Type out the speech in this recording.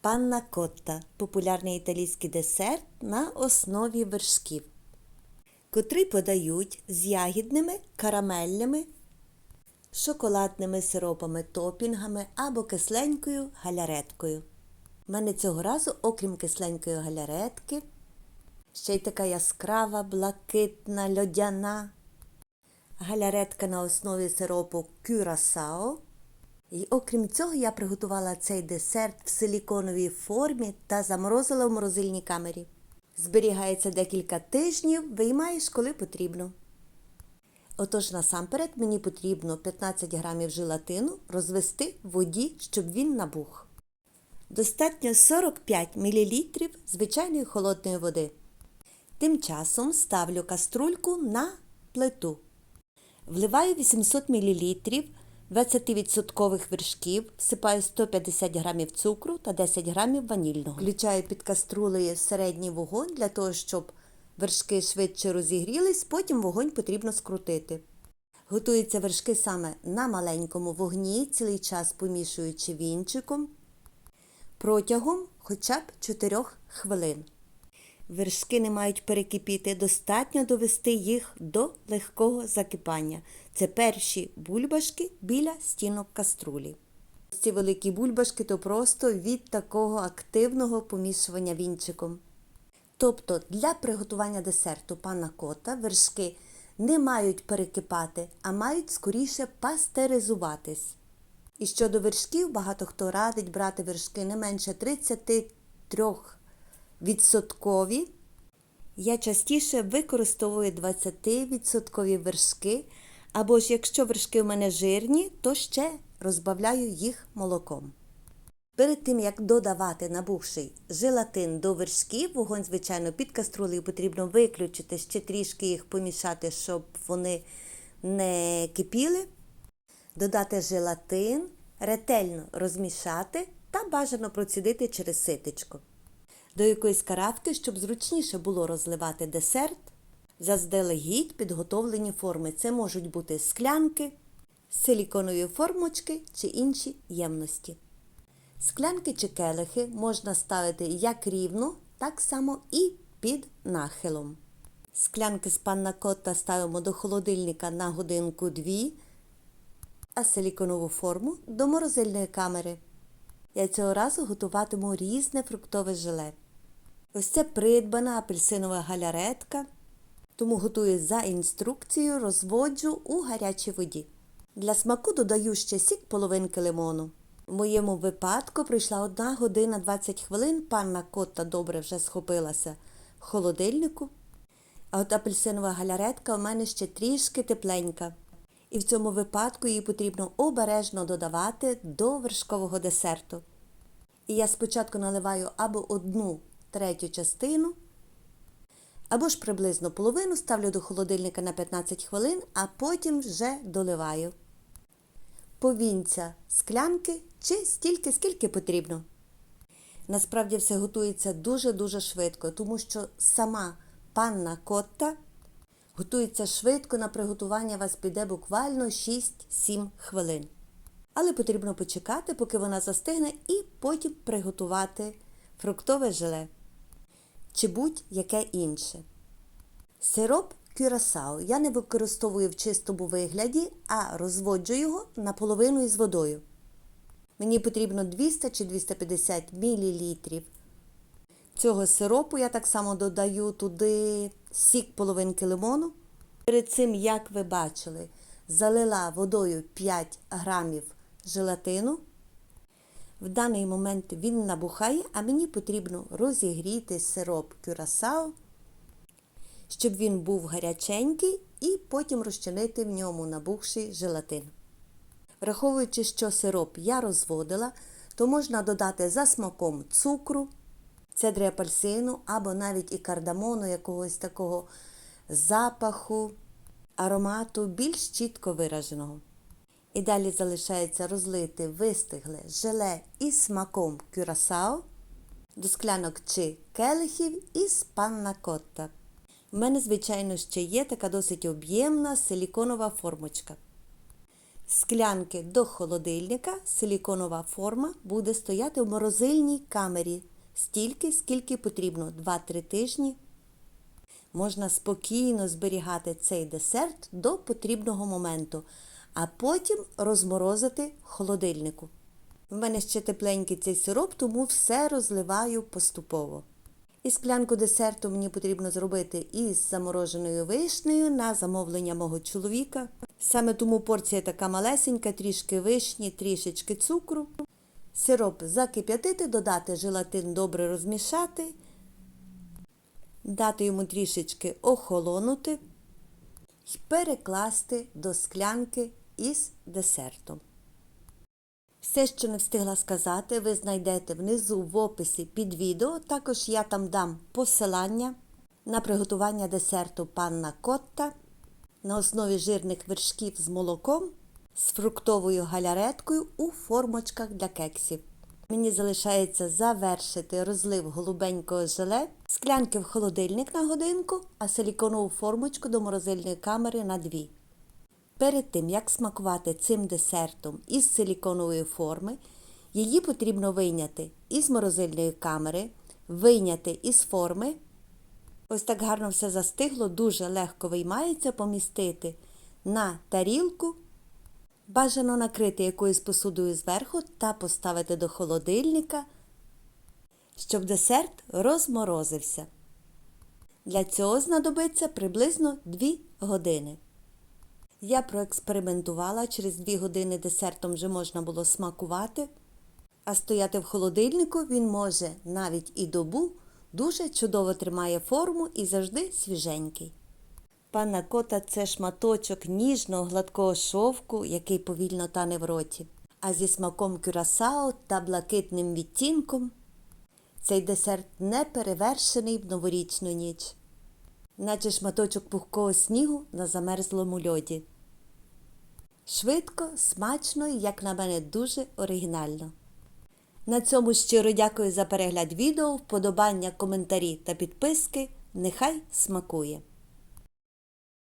Панна котта популярний італійський десерт на основі вершків, котрий подають з ягідними, карамельними, шоколадними сиропами, топінгами або кисленькою галяреткою. У мене цього разу, окрім кисленької галяретки, ще й така яскрава, блакитна, льодяна галяретка на основі сиропу кюрасао. І окрім цього, я приготувала цей десерт в силіконовій формі та заморозила в морозильній камері. Зберігається декілька тижнів, виймаєш, коли потрібно. Отож, насамперед мені потрібно 15 грамів желатину розвести в воді, щоб він набух. Достатньо 45 мл звичайної холодної води. Тим часом ставлю каструльку на плиту. Вливаю 800 мл 20% вершків, всипаю 150 г цукру та 10 г ванільного. Включаю під каструлею середній вогонь для того, щоб вершки швидше розігрілись, потім вогонь потрібно скрутити. Готуються вершки саме на маленькому вогні, цілий час помішуючи вінчиком протягом хоча б 4 хвилин. Вершки не мають перекипіти, достатньо довести їх до легкого закипання. Це перші бульбашки біля стінок каструлі. Ці великі бульбашки то просто від такого активного помішування вінчиком. Тобто для приготування десерту пана кота вершки не мають перекипати, а мають скоріше пастеризуватись. І щодо вершків, багато хто радить брати вершки не менше 33 відсоткові. Я частіше використовую 20% вершки, або ж якщо вершки в мене жирні, то ще розбавляю їх молоком. Перед тим, як додавати набухший желатин до вершків, вогонь, звичайно, під каструлею потрібно виключити, ще трішки їх помішати, щоб вони не кипіли. Додати желатин, ретельно розмішати та бажано процідити через ситечко до якоїсь каравки, щоб зручніше було розливати десерт, заздалегідь підготовлені форми. Це можуть бути склянки, силіконові формочки чи інші ємності. Склянки чи келихи можна ставити як рівно, так само і під нахилом. Склянки з паннакотта ставимо до холодильника на годинку-дві, а силіконову форму до морозильної камери. Я цього разу готуватиму різне фруктове желе. Ось це придбана апельсинова галяретка, тому готую за інструкцією, розводжу у гарячій воді. Для смаку додаю ще сік половинки лимону. В моєму випадку прийшла 1 година 20 хвилин, панна котта добре вже схопилася в холодильнику. А от апельсинова галяретка у мене ще трішки тепленька. І в цьому випадку її потрібно обережно додавати до вершкового десерту. І я спочатку наливаю або одну третю частину, або ж приблизно половину ставлю до холодильника на 15 хвилин, а потім вже доливаю. Повінця склянки чи стільки, скільки потрібно. Насправді все готується дуже-дуже швидко, тому що сама панна котта готується швидко на приготування вас піде буквально 6-7 хвилин. Але потрібно почекати, поки вона застигне, і потім приготувати фруктове желе чи будь-яке інше. Сироп кюрасао я не використовую в чистому вигляді, а розводжу його наполовину із водою. Мені потрібно 200 чи 250 мл. Цього сиропу я так само додаю туди сік половинки лимону. Перед цим, як ви бачили, залила водою 5 грамів желатину. В даний момент він набухає, а мені потрібно розігріти сироп кюрасао, щоб він був гаряченький, і потім розчинити в ньому набухший желатин. Враховуючи, що сироп я розводила, то можна додати за смаком цукру, цедри апельсину або навіть і кардамону якогось такого запаху, аромату більш чітко вираженого. І далі залишається розлити вистигле желе із смаком кюрасао до склянок чи келихів із панна котта. У мене, звичайно, ще є така досить об'ємна силіконова формочка. склянки до холодильника силіконова форма буде стояти в морозильній камері стільки, скільки потрібно 2-3 тижні. Можна спокійно зберігати цей десерт до потрібного моменту, а потім розморозити холодильнику. В мене ще тепленький цей сироп, тому все розливаю поступово. І склянку десерту мені потрібно зробити із замороженою вишнею на замовлення мого чоловіка. Саме тому порція така малесенька, трішки вишні, трішечки цукру. Сироп закип'ятити, додати желатин добре розмішати, дати йому трішечки охолонути і перекласти до склянки із десертом. Все, що не встигла сказати, ви знайдете внизу в описі під відео. Також я там дам посилання на приготування десерту панна Котта на основі жирних вершків з молоком з фруктовою галяреткою у формочках для кексів. Мені залишається завершити розлив голубенького желе, склянки в холодильник на годинку, а силіконову формочку до морозильної камери на дві. Перед тим, як смакувати цим десертом із силіконової форми, її потрібно вийняти із морозильної камери, вийняти із форми. Ось так гарно все застигло, дуже легко виймається, помістити на тарілку. Бажано накрити якоюсь посудою зверху та поставити до холодильника, щоб десерт розморозився. Для цього знадобиться приблизно 2 години. Я проекспериментувала, через 2 години десертом вже можна було смакувати, а стояти в холодильнику він може навіть і добу, дуже чудово тримає форму і завжди свіженький. Панна кота це шматочок ніжного гладкого шовку, який повільно тане в роті. А зі смаком кюрасао та блакитним відтінком цей десерт не перевершений в новорічну ніч, наче шматочок пухкого снігу на замерзлому льоді. Швидко, смачно і, як на мене, дуже оригінально. На цьому щиро дякую за перегляд відео, вподобання, коментарі та підписки. Нехай смакує!